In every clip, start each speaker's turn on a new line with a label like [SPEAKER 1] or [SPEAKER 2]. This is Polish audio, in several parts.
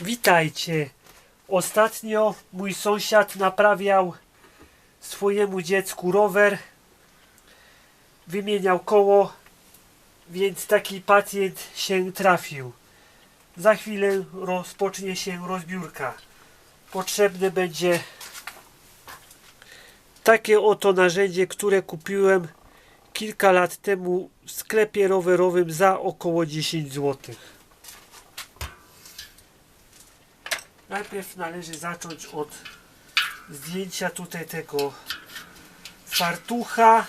[SPEAKER 1] Witajcie. Ostatnio mój sąsiad naprawiał swojemu dziecku rower. Wymieniał koło, więc taki pacjent się trafił. Za chwilę rozpocznie się rozbiórka. Potrzebne będzie takie oto narzędzie, które kupiłem kilka lat temu w sklepie rowerowym za około 10 zł. Najpierw należy zacząć od zdjęcia tutaj tego fartucha.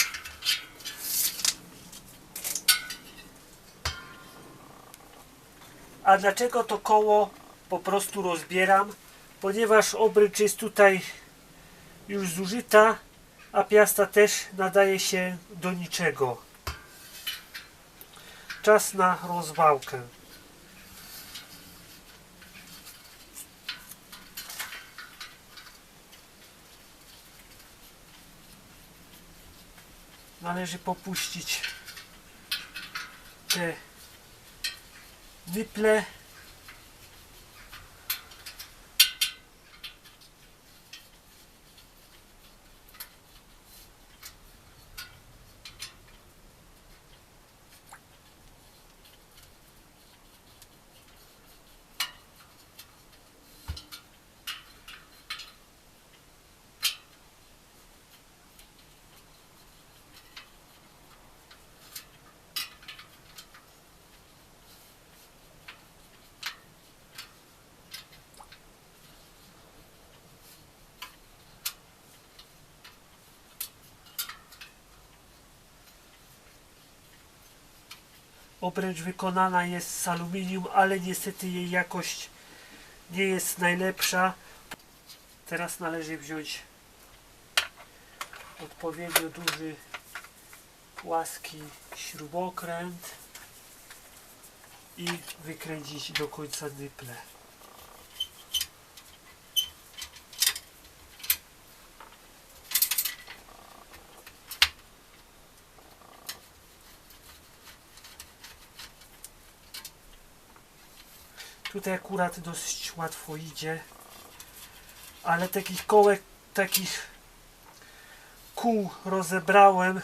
[SPEAKER 1] A dlaczego to koło po prostu rozbieram? Ponieważ obręcz jest tutaj już zużyta, a piasta też nadaje się do niczego. Czas na rozwałkę. Należy popuścić te dyple. Obręcz wykonana jest z aluminium, ale niestety jej jakość nie jest najlepsza. Teraz należy wziąć odpowiednio duży płaski śrubokręt i wykręcić do końca dyple. Tutaj akurat dosyć łatwo idzie, ale takich kołek, takich kół rozebrałem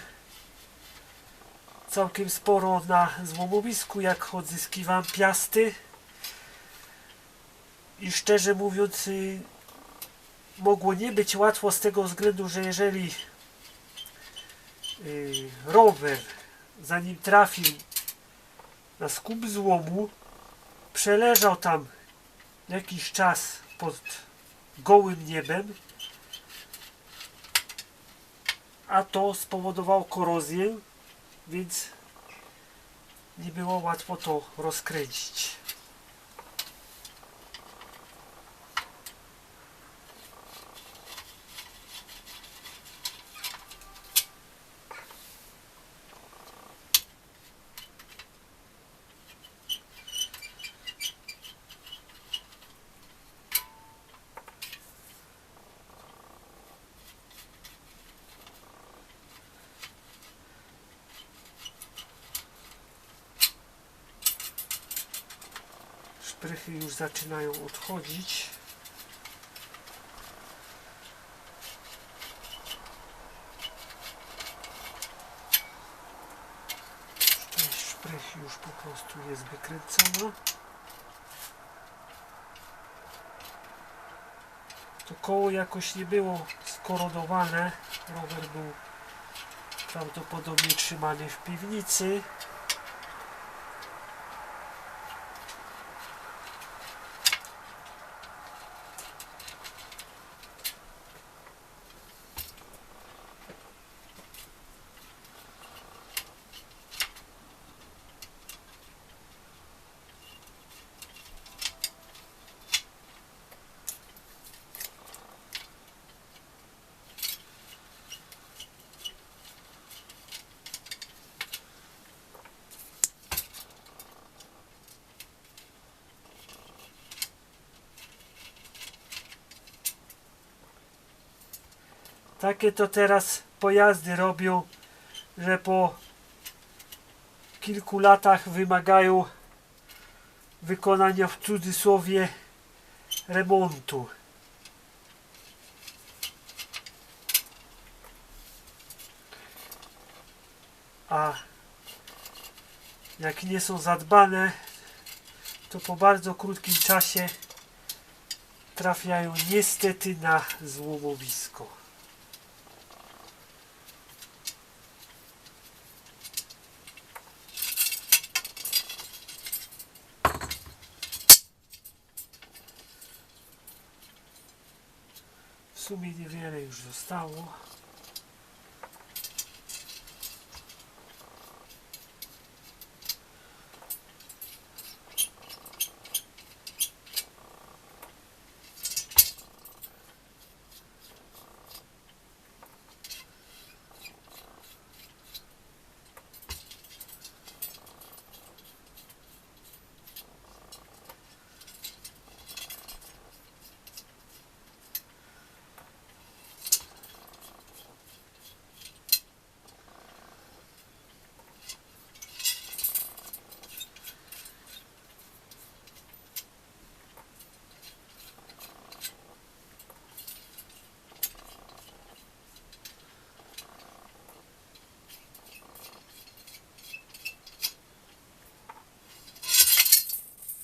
[SPEAKER 1] całkiem sporo na złomowisku, jak odzyskiwam piasty. I szczerze mówiąc, y, mogło nie być łatwo z tego względu, że jeżeli y, rower, zanim trafił na skup złomu, przeleżał tam jakiś czas pod gołym niebem, a to spowodowało korozję, więc nie było łatwo to rozkręcić. Szprychy już zaczynają odchodzić. Część szprych już po prostu jest wykręcona. To koło jakoś nie było skorodowane. Rower był prawdopodobnie trzymany w piwnicy. Takie to teraz pojazdy robią, że po kilku latach wymagają wykonania w cudzysłowie remontu. A jak nie są zadbane, to po bardzo krótkim czasie trafiają niestety na złomowisko. Sumie niewiele już zostało.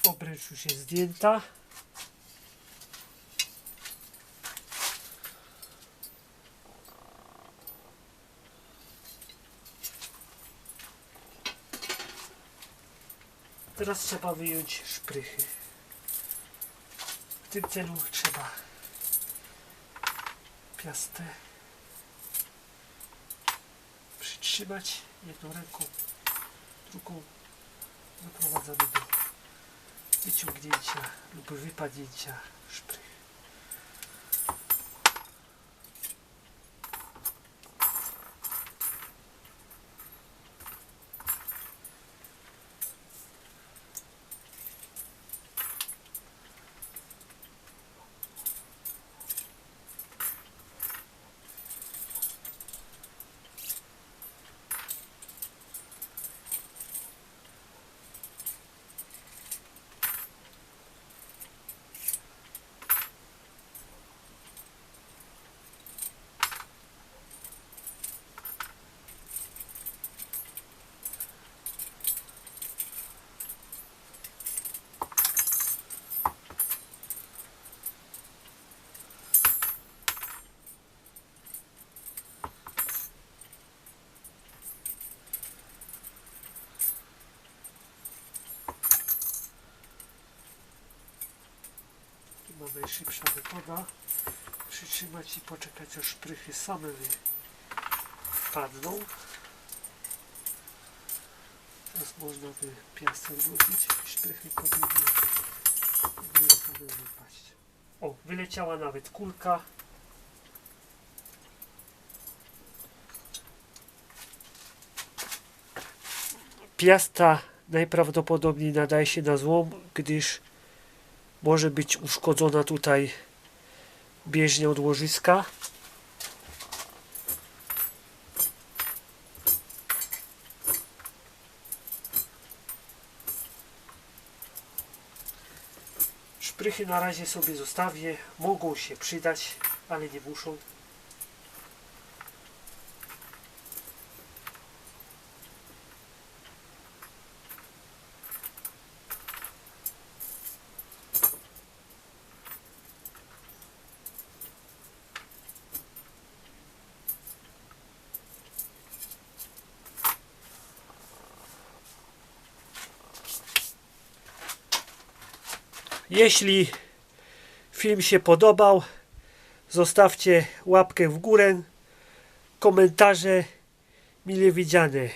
[SPEAKER 1] Obręcz już jest zdjęta. Teraz trzeba wyjąć szprychy. W tym celu trzeba piastę przytrzymać jedną ręką, drugą doprowadzamy do Причем где еще? Любви подича. Шприх. Szybsza metoda. Przytrzymać i poczekać aż szprychy same wypadną. Teraz można by piasek włożyć i szprychy powinny, wypaść. O, wyleciała nawet kulka. Piasta najprawdopodobniej nadaje się na złom, gdyż może być uszkodzona tutaj bieżnia od łożyska. Szprychy na razie sobie zostawię. Mogą się przydać, ale nie muszą. Jeśli film się podobał, zostawcie łapkę w górę, komentarze mile widziane.